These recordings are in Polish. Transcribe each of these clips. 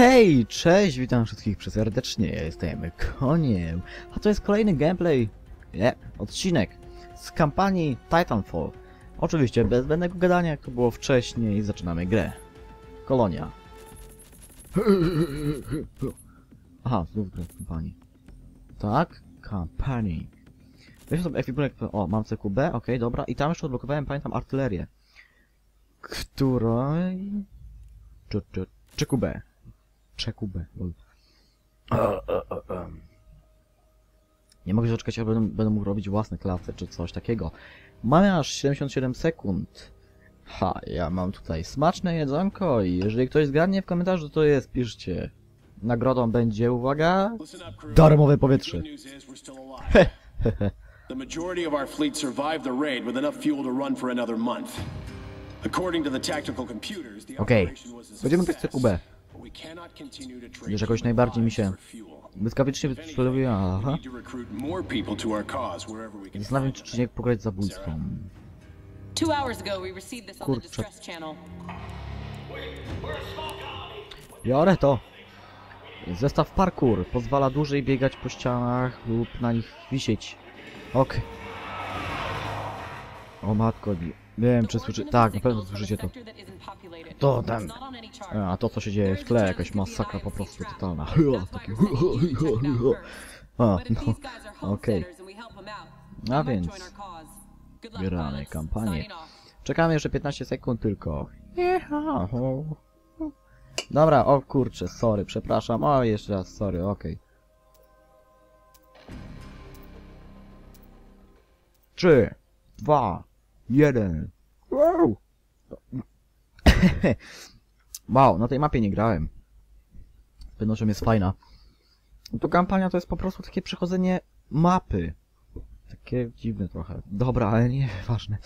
Hej, cześć, witam wszystkich serdecznie, ja jestem Koniem, a to jest kolejny gameplay, nie, odcinek z kampanii Titanfall. Oczywiście bez zbędnego gadania, jak to było wcześniej, zaczynamy grę. Kolonia. Aha, znów grę w kampanii. Tak, kampanii. Weźmy sobie ekwipunek, o, mam CQB, okej, dobra, i tam jeszcze odblokowałem, pamiętam, artylerię. Której... Czy, czy? Lol. Nie mogę się doczekać, aż będę, będę mógł robić własne klasy, czy coś takiego. Mamy aż 77 sekund. Ha, ja mam tutaj smaczne jedzonko i jeżeli ktoś zgadnie w komentarzu, to jest, piszcie. Nagrodą będzie, uwaga, darmowe powietrze. The majority of our fleet survived the raid with enough fuel to run for another month. According to the tactical computers, the Okej, operation was a success, Wiesz, jakoś najbardziej mi się błyskawicznie wystrzeluje, We aha. need to recruit more people to our cause wherever we can Zastanawiam się, czy nie pograć zabójstwą. Two hours ago, we received this on the Kurczę. distress channel. Biorę to. Zestaw parkour pozwala dłużej biegać po ścianach lub na nich wisieć. Ok. O matko, wiem czy słyszy... Tak, na pewno słyszycie to. To ten. A to co się dzieje w tle, jakaś masakra po prostu totalna. Takie A, no, okej. A więc, Bieramy kampanię. Czekamy jeszcze 15 sekund tylko. Dobra, o kurczę, sorry, przepraszam. O, jeszcze raz, sorry, okej. Trzy, dwa, jeden. Wow! wow, na tej mapie nie grałem. Z pewnością jest fajna. No to kampania to jest po prostu takie przechodzenie mapy. Takie dziwne trochę. Dobra, ale nie, ważne.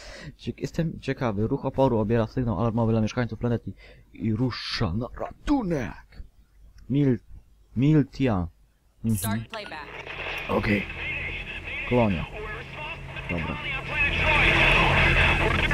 Jestem ciekawy. Ruch oporu obiera sygnał alarmowy dla mieszkańców planety i rusza na ratunek. Mil... Miltia. Mhm. Okej. Kolonia. Dobra. That distress call was four hours old. Okay.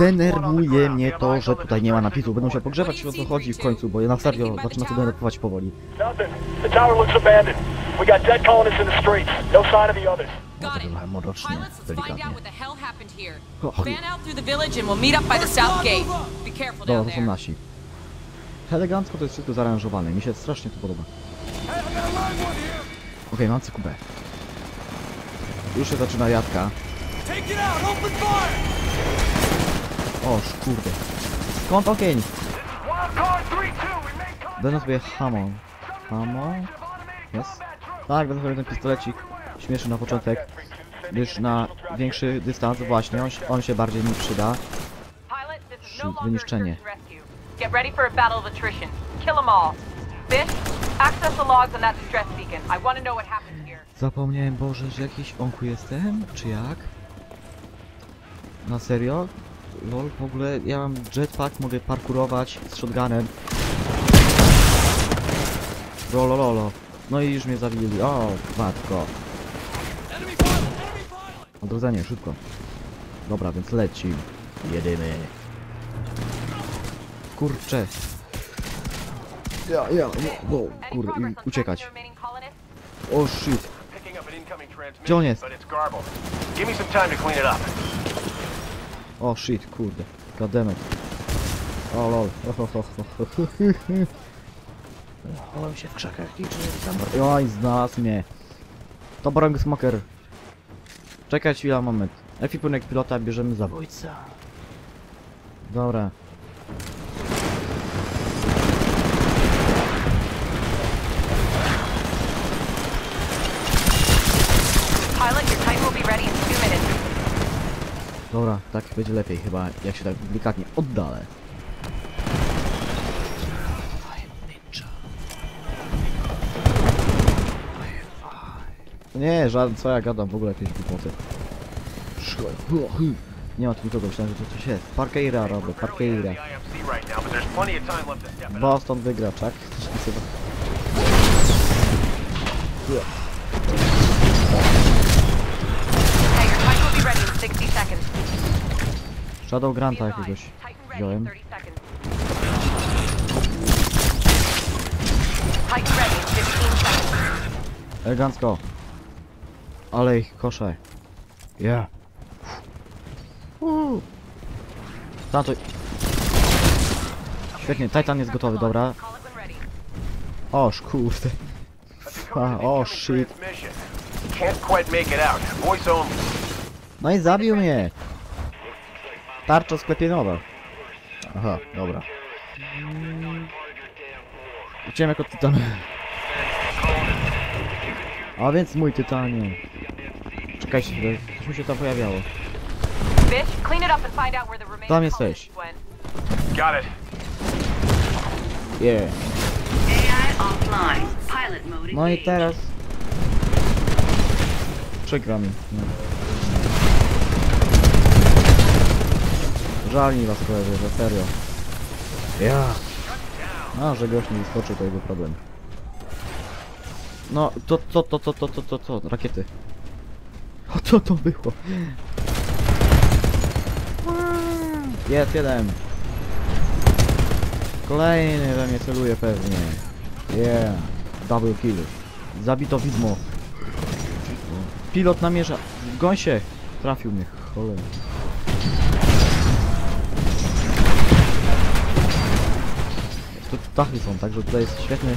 Denerwuje mnie to, że tutaj nie ma napisu. Będę się pogrzebać o co chodzi w końcu, bo ja na serio zaczyna to denerwować powoli. Nothing. The tower looks abandoned. We got dead colonists in the streets. No sign of the others. Got it. Trochę mrocznie, delikatnie. what the hell happened here. O, Fan out through the village and we'll meet up by the south gate. Be careful Dobra, to są nasi. Elegancko to jest wszystko zaaranżowane. Mi się strasznie to podoba. Okej, mam CQB. Już się zaczyna jadka. O, kurde. Skąd ogień? Wildcard 3-2, we made contact. Będę sobie hamon. Hamon? Jest? Tak, będę sobie ten pistolecik. Śmieszny na początek. Gdyż na większy dystans właśnie on, się- on się bardziej mi przyda. No wyniszczenie. Get ready for a battle of attrition. Kill them all. Fish, access the logs on that distress beacon. I want to know what happened here. Zapomniałem, Boże, że jakiś onku jestem? Czy jak? Na serio? Lol, w ogóle ja mam jetpack, mogę parkurować z shotgunem. Rolololo. No i już mnie zabili. O, matko. Odrodzenie, szybko. Dobra, więc leci. Jedymy. Kurczę. Ja, ja, wow, Any kurde, i uciekać. O, shit. An incoming Gdzie on jest? O shit, kurde. Goddammit. O lol. Chowałem się w krzakach liczy tam. Oj, znalazł mnie. To Brong Smoker. Czekaj chwila, moment. Ekwipunek pilota bierzemy zabójca. Dobra. Pilot, your Titan will be ready in two minutes. Dobra, tak będzie lepiej chyba, jak się tak delikatnie oddalę. Nie, żaden, co ja gadam, w ogóle jakieś głupoty. Nie ma tu nikogo, myślałem, że to coś jest. Parkeira robię, Parkeira. The IMC right Shadow Granta jakiegoś wziąłem. Elegancko. Ale ich kosze. Yeah. Uuu. Świetnie, Titan jest gotowy, dobra. Oż kurde. A, o shit. No i zabił mnie. Tarcza sklepieniowa. Aha, dobra. Uciekłem jako tytan. A więc mój tytanie. Czekaj chwilę, coś mi się tam pojawiało. Tam jesteś. Got it. Yeah. No i teraz... Przykro mi. No. Żal mi was kojarzy, że serio. Ja. A, że gość nie wyskoczył, to jego problem. No, to, to, to, to, to, to, to, to, rakiety. O, co to było? Jest jeden. Kolejny we mnie celuje pewnie. Yeah. Double kill. Zabito widmo. Pilot namierza. Goń się. Trafił mnie. Cholera. Dachy są, także tutaj jest świetny.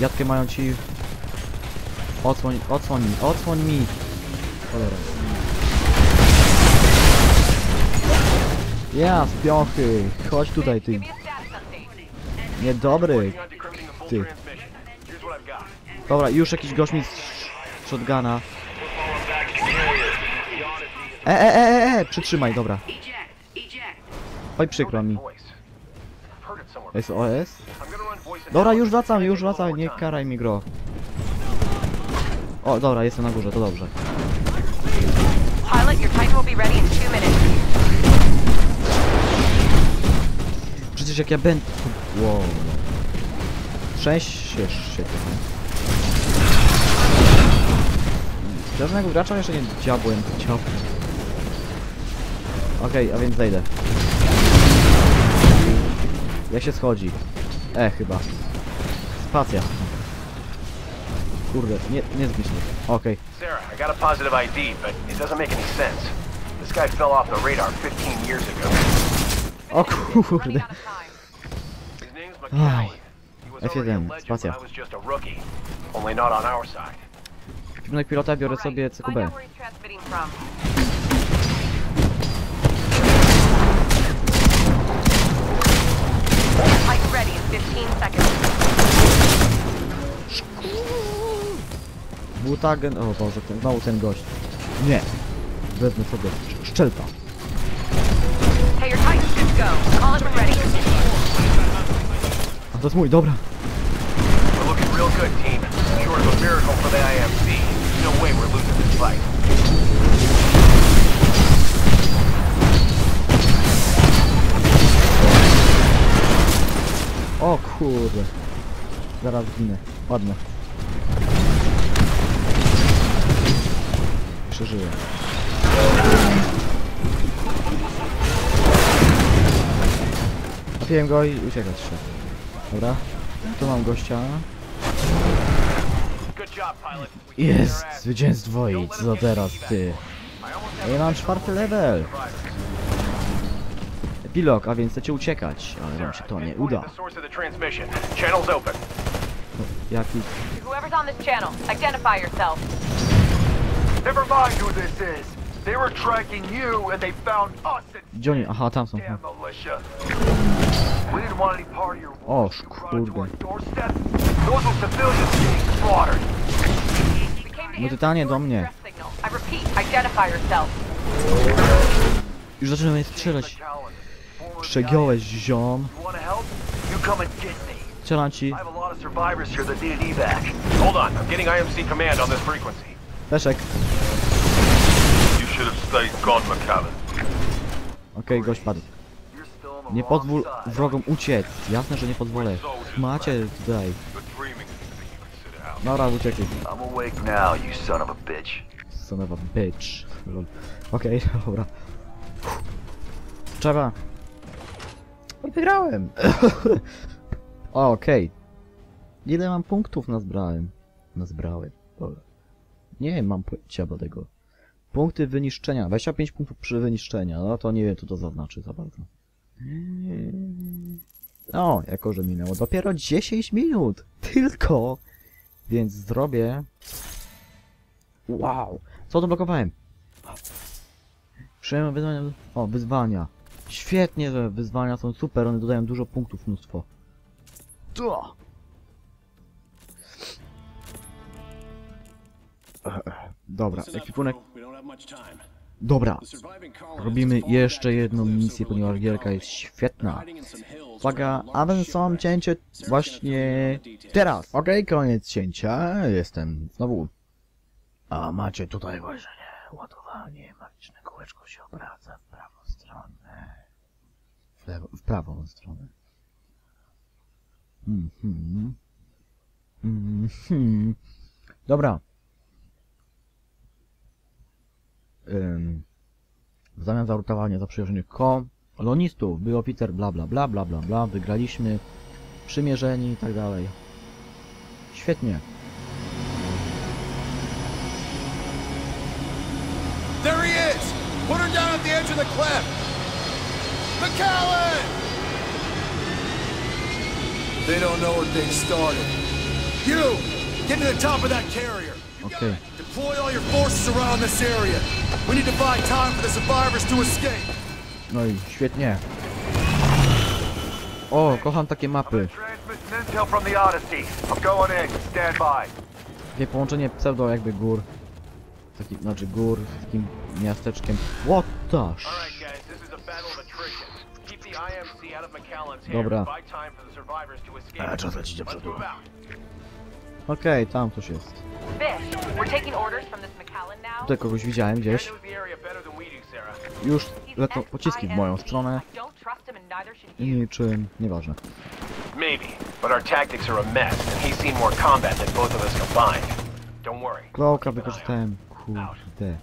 Jadkę mają ci. Odsłoń, odsłoń mi, odsłoń mi. Cholera. Ja, piochy. Chodź tutaj, ty. Niedobry. Ty. Dobra, już jakiś gość mi z shotguna. E, e, e, e, e, przytrzymaj, dobra. Oj, przykro mi. Voice. Dobra, już wracam, już wracam, nie karaj mi gro. O, dobra, jestem na górze, to dobrze. Przecież jak ja będę... Wow. Trzęsiesz się trochę. Żadnego gracza jeszcze nie dziabłem. Dziabłem. Okej, a więc zejdę. Jak się schodzi? E, chyba. Spacja. Kurde, nie, nie zbliż mnie. Okej. Sarah, I got a positive ID, but it doesn't make any sense. This guy fell off the radar 15 years ago. O kurde. out of time. His name's McCoy. He was already a F1, legend spacja. Only not on our side. Kierunek pilota biorę sobie CQB. 15 seconds. Butagen... O Boże, ten, znowu ten gość. Nie. Wezmę sobie szcz- szczelca. Hey, your Titan's good to go. Call it when ready. A to jest mój, dobra. We're looking real good, team. Short of a miracle for the IMC. No way we're losing this fight. O kurde. Zaraz ginę. Ładne. Jeszcze żyję. Trafiłem go i uciekać się. Dobra. Tu mam gościa. Jest! Zwycięstwo i co teraz ty? Ja mam czwarty level. Pilok, a więc chcecie uciekać, ale wam się to nie uda. No, jaki... Whoever's on this channel, identify yourself. Never mind who this is. They were tracking you and they found us. Johnny, aha, tam są. O, kurde. No pytanie do mnie. Już zaczynamy strzelać. Przegiąłeś ziom. Cielam ci. Leszek. Okej, okay, gość padł. Nie pozwól wrogom uciec. Jasne, że nie pozwolę. Macie tutaj. Dobra, uciekaj. I'm awake now, you son of a bitch. Son of a bitch. Okej, okay, dobra. Trzeba. I wygrałem. okej. Ile mam punktów nazbrałem? Nazbrałem. Dobra. Nie mam pojęcia do tego. Punkty wyniszczenia. 25 punktów przy wyniszczenia. No to nie wiem, co to zaznaczy za bardzo. O, jako że minęło dopiero 10 minut. Tylko. Więc zrobię... Wow. Co to blokowałem? Przyjemne wyzwania... O, wyzwania. Świetnie, że wyzwania są super, one dodają dużo punktów, mnóstwo. To. Dobra, ekwipunek... Dobra, robimy jeszcze jedną misję, ponieważ gierka jest świetna. Uwaga, where a large awens są shipwreck. cięcie właśnie teraz. Okej, koniec cięcia. Jestem znowu. A macie tutaj właśnie ładowanie. Magiczne kółeczko się obraca w prawą stronę. W, lewo, w prawą stronę. Mhm. Mhm. Dobra. Ym, w zamian za uratowanie zaprzyjaźnionych kolonistów był oficer bla bla bla bla bla bla, wygraliśmy, przymierzeni i tak dalej. Świetnie. There he is! Put her down at the edge of the cliff! McAllen! They don't know what they've started. You! Get to the top of that carrier! Okej. Deploy all your forces around this area. We need to buy time for the survivors to escape. No i świetnie. O, kocham takie mapy. Transmitting intel from the Odyssey. I'm going in. Stand by. Takie połączenie pseudo jakby gór. Taki, znaczy gór z takim miasteczkiem. What the Dobra. A, czas lecić do przodu. Okej, tam coś jest. Tutaj kogoś widziałem gdzieś. Już lecą pociski w moją stronę. I niczym, nieważne. Maybe, but our tactics are a mess, and he's seen more combat than both of us combined. Don't worry. Klołka wykorzystałem. Kurde.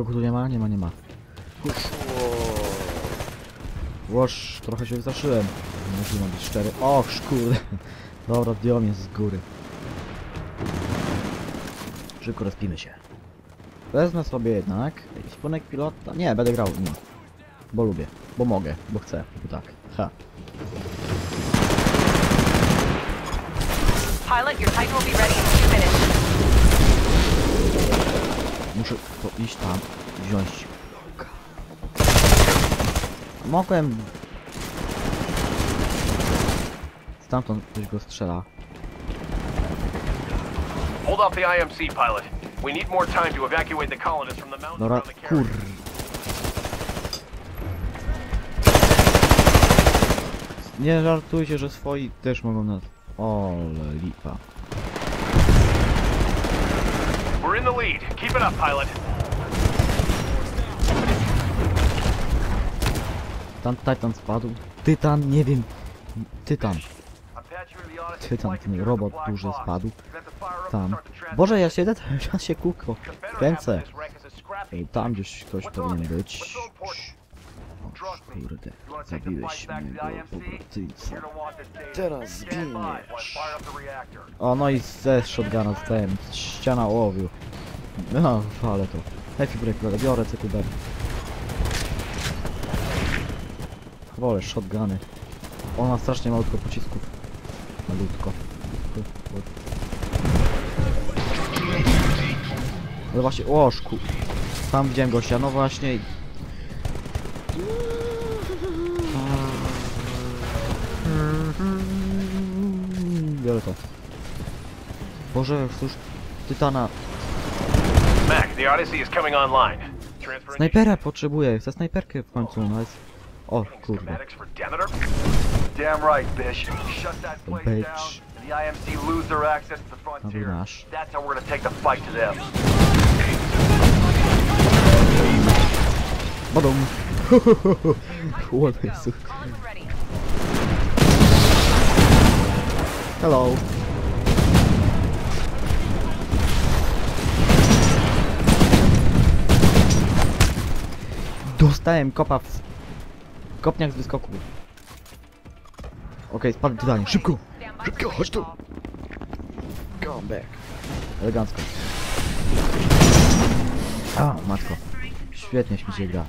Nikogo tu nie ma? Nie ma, nie ma. Łoż, trochę się wystraszyłem. Muszę być szczery. Och, kurde. Dobra, zdjął mnie z góry. Szybko rozpimy się. Wezmę sobie jednak ekwipunek pilota. Nie, będę grał nim. Bo lubię, bo mogę, bo chcę, bo tak. Ha. Pilot, your Titan will be ready Muszę to iść tam wziąć. Mogłem... Stamtąd ktoś go strzela. Hold off the IMC, pilot. We need more time to evacuate the colonists from the mountains Dobra, the kur... Nie żartujcie, że swoi też mogą nas... Ole lipa. We're in the lead. Keep it up, pilot. Tam Titan spadł. Tytan, nie wiem. Tytan. Tytan, ten robot duży spadł. Tam. Boże, ja siedzę cały czas się half Kręcę. Tam gdzieś ktoś powinien być. Kurde, zabiłeś want this data. Teraz zginiesz. O, no i ze shotguna zostałem. Ściana ołowiu. No, ale to. Efibryk, biorę CQB. Wolę shotguny. Ona strasznie malutko pocisków. Malutko. No właśnie, o szku. Tam widziałem gościa, no właśnie. To. Boże, cóż, Tytana. Mac, the Odyssey is coming online. Snajpera potrzebuję, chcę snajperkę w końcu, no jest... O, kurde. Demeter. Damn right, Bish. Shut that place Bitch. down, the IMC lose their access to the frontier. nasz. That's how we're gonna take the fight to them. Badum. Hello. Dostałem kopa w... Kopniak z wyskoku. Okej, okay, spadł. Szybko! Szybko, chodź tu! Come back. Elegancko. A, matko. Świetnie mi się gra.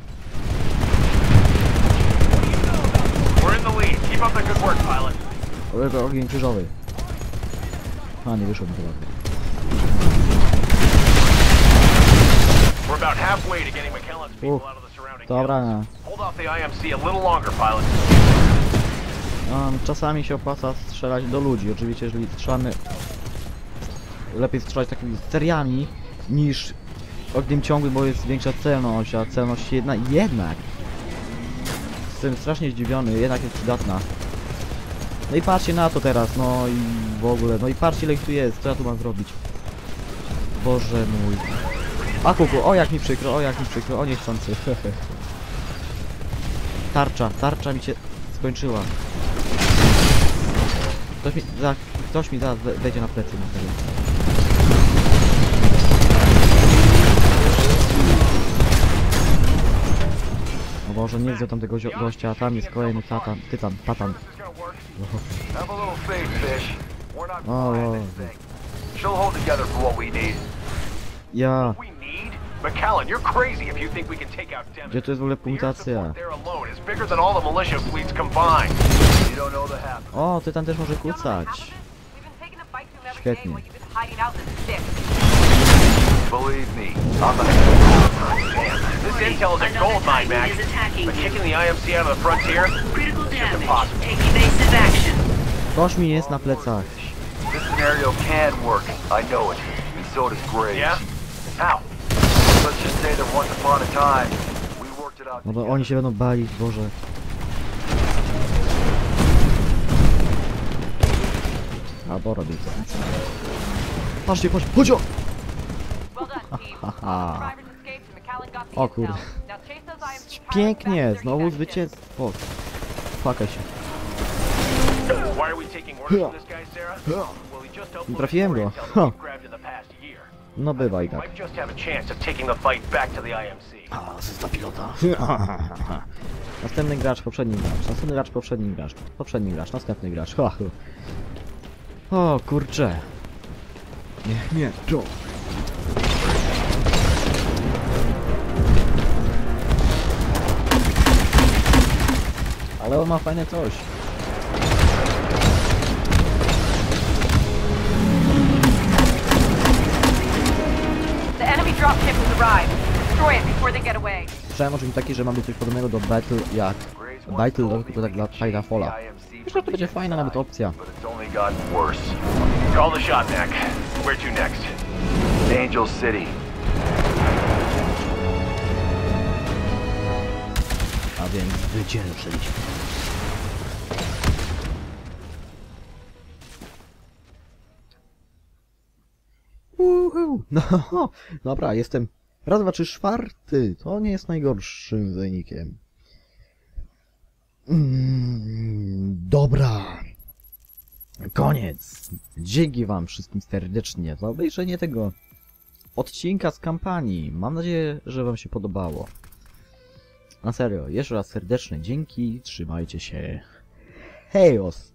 We're in the lead. Keep up the good work, pilot. Ogień krzyżowy. A, nie wyszło mi. We're about halfway to getting McKellen's people Uff. out of the surrounding Dobra, hills. Hold off the IMC a little longer, pilot. um, czasami się opłaca strzelać do ludzi. Oczywiście, jeżeli strzelamy... Lepiej strzelać takimi seriami niż ogniem ciągłym, bo jest większa celność, a celność jedna jednak. Jestem strasznie zdziwiony, jednak jest przydatna. No i patrzcie na to teraz, no i w ogóle, no i patrzcie ile ich tu jest, co ja tu mam zrobić? Boże mój. A kuku, o jak mi przykro, o jak mi przykro, o niechcący. tarcza, tarcza mi się skończyła. Ktoś mi, za, ktoś mi zaraz we- wejdzie na plecy na pewno. Boże, nie widzę tamtego zio- gościa, a tam jest kolejny tatan, tytan, tatan. Have a little faith, Fish. We're not Oh, flying oh, this thing. She'll hold together for what we need. Ja, We need? McKellen, you're crazy if you think we can take out Demet. gdzie tu jest w ogóle The air punktacja? support there alone is bigger than all the militia fleets combined. You don't know the half. O, tytan też może kucać. We've Believe me, I'm not. This intel is a gold mine, Mac. is attacking But kicking the IMC out of the frontier? Critical damage. impossible. Take evasive action. Ktoś mi jest na plecach. This scenario can work. I know it. And so does Graves. Yeah? How? Let's just say that once upon a time, we worked it out No bo oni się będą bali, Boże. Albo robię to. Patrzcie, chodź, chodź o! The O kurde. Pięknie, znowu zwycięstwo. Się. Well, he just helped Trafiłem go. Ha. No bywaj tak. A. Asysta pilota. Następny gracz, poprzedni gracz. Następny gracz, poprzedni gracz. Poprzedni gracz, następny gracz. Ha, ha. O kurcze. Nie, nie, to. Ale on ma fajne coś. The enemy dropship has arrived. Destroy it before they get away. Słyszałem o czymś takim, że ma być coś podobnego do Battle jak Battle Dog, tylko tak dla Titanfalla. Myślę, że to będzie fajna nawet opcja. Call the shot. Where to next? Angel City. A więc zwyciężyliśmy. No, dobra, jestem raz, dwa, trzy, czwarty. To nie jest najgorszym wynikiem. Mm, dobra. Koniec. Dzięki wam wszystkim serdecznie za obejrzenie tego odcinka z kampanii. Mam nadzieję, że wam się podobało. Na serio, jeszcze raz serdeczne dzięki, trzymajcie się. Hejos!